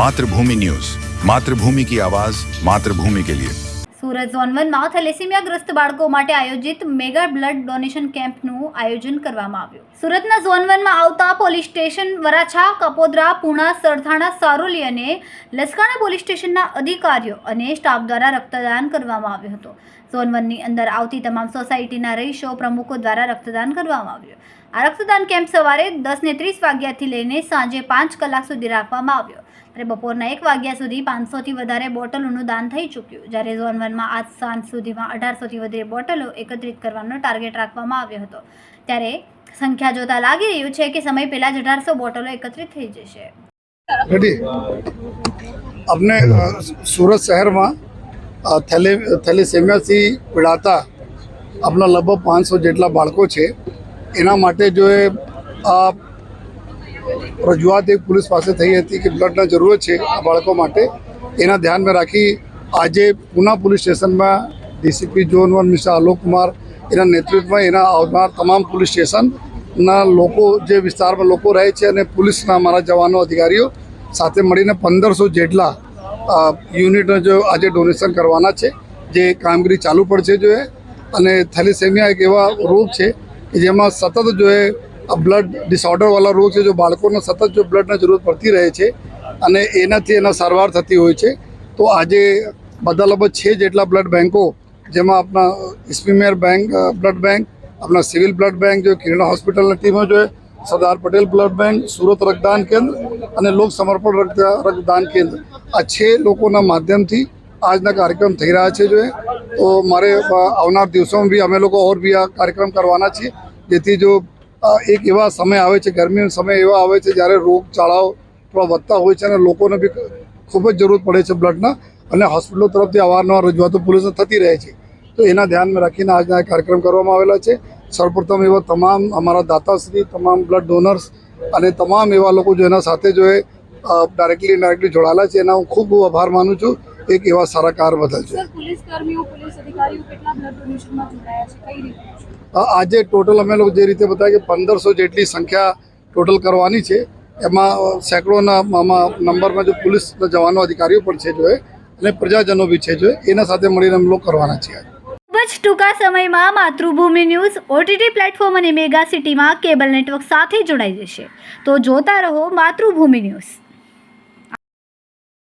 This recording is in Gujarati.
માતૃભૂમિ ન્યૂઝ માતૃભૂમિ કી આવાજ માતૃભૂમિ કે લિયે સુરત ઝોન વનમાં થેલેસેમિયાગ્રસ્ત બાળકો માટે આયોજિત મેગા બ્લડ ડોનેશન કેમ્પનું આયોજન કરવામાં આવ્યું. સુરતના ઝોન વનમાં આવતા પોલીસ સ્ટેશન વરાછા, કપોદરા, પુણા, સરથાણા, સારોલી અને લસકાણા પોલીસ સ્ટેશનના અધિકારીઓ અને સ્ટાફ દ્વારા રક્તદાન કરવામાં આવ્યું હતું. ઝોન વનની અંદર આવતી તમામ સોસાયટીના રહીશો, પ્રમુખો દ્વારા રક્તદાન કરવામાં આવ્યું. આ રક્તદાન કેમ્પ સવારે દસને ત્રીસ વાગ્યાથી લઈને સાંજે પાંચ કલાક સુધી રાખવામાં આવ્યો. ત્યારે બપોરના એક વાગ્યા સુધી પાંચસોથી વધારે બોટલોનું દાન થઈ ચૂક્યું, જ્યારે ઝોન વનમાં આજ સાંજ સુધીમાં અઢારસોથી વધારે બોટલો એકત્રિત કરવાનો ટાર્ગેટ રાખવામાં આવ્યો હતો. ત્યારે સંખ્યા જોતા લાગી રહ્યું છે કે સમય પહેલાં જ અઢારસો બોટલો એકત્રિત થઈ જશે. અમને સુરત શહેરમાં થેલે, થેલેસેમિયાથી પીડાતા આપણા લગભગ પાંચસો જેટલા બાળકો છે. એના માટે જો એ રજૂઆત એક પોલીસ પાસે થઈ હતી કે બ્લડના જરૂરત છે આ બાળકો માટે. એના ધ્યાનમાં રાખી આજે પુના પોલીસ સ્ટેશનમાં DCP zone one mister Alok Kumar એના નેતૃત્વમાં એના આવનાર તમામ પોલીસ સ્ટેશનના લોકો જે વિસ્તારમાં લોકો રહે છે અને પોલીસના અમારા જવાનો અધિકારીઓ સાથે મળીને પંદરસો જેટલા યુનિટનો જો આજે ડોનેશન કરવાના છે, જે કામગીરી ચાલુ પડશે જોઈએ એ. અને થેલિસેમિયા એક એવા રોગ છે કે જેમાં સતત જો એ બ્લડ ડિસઓર્ડરવાળા રોગ છે, જો બાળકોને સતત જો બ્લડની જરૂરત પડતી રહે છે અને એનાથી એના સારવાર થતી હોય છે, તો આજે બધા લગભગ છે જેટલા બ્લડ બેન્કો જેમાં આપણા ઇસ્મીમેર બેંક બ્લડ બેંક આપણા સિવિલ બ્લડ બેંક જો કિરણા હોસ્પિટલની ટીમો જોઈએ સરદાર પટેલ બ્લડ બેંક સુરત રક્તદાન કેન્દ્ર અને લોક સમર્પણ રક્ત, રક્તદાન કેન્દ્ર. આ છે લોકોના માધ્યમથી આજના કાર્યક્રમ થઈ રહ્યા છે જો તો મારે આવનાર દિવસોમાં બી અમે લોકો ઓર બી આ કાર્યક્રમ કરવાના છીએ, જેથી જો એક એવા સમય આવે છે, ગરમીનો સમય એવા આવે છે જ્યારે રોગચાળાઓ થોડા વધતા હોય છે અને લોકોને બી ખૂબ જ જરૂર પડે છે બ્લડના અને હોસ્પિટલો તરફથી અવારનવાર રજૂઆતો પોલીસને થતી રહે છે. તો એના ધ્યાનમાં રાખીને આજના કાર્યક્રમ કરવામાં આવેલા છે. સર્વપ્રથમ એવા તમામ અમારા દાતાશ્રી, તમામ બ્લડ ડોનર્સ અને તમામ એવા લોકો જો એના સાથે જો એ ડાયરેક્ટલી ઇનડાયરેક્ટલી જોડાયેલા છે, એના હું ખૂબ આભાર માનું છું. એક એવા સારા કાર બદલ છે. સર પોલીસ કર્મીઓ પોલીસ અધિકારીઓ કેટલા બ્લડ ડોનેશનમાં જોડાયા છે? કઈ રીતે આ- આજે ટોટલ અમે લોકો જે રીતે બતાવીએ કે પંદરસો જેટલી સંખ્યા ટોટલ કરવાની છે. એમાં સેંકડોના નંબરમાં જો પોલીસના જવાનો અધિકારીઓ પણ છે જોએ અને પ્રજાજનો બી છે જોએ એના સાથે મળીને અમે લોકો કરવાના છીએ ખૂબ જ ટૂંકા સમયમાં માતૃભૂમિ ન્યૂઝ ઓટીટી પ્લેટફોર્મ અને મેગા સિટીમાં કેબલ નેટવર્ક સાથે જોડાઈ જશે. તો જોતા રહો માતૃભૂમિ ન્યૂઝ.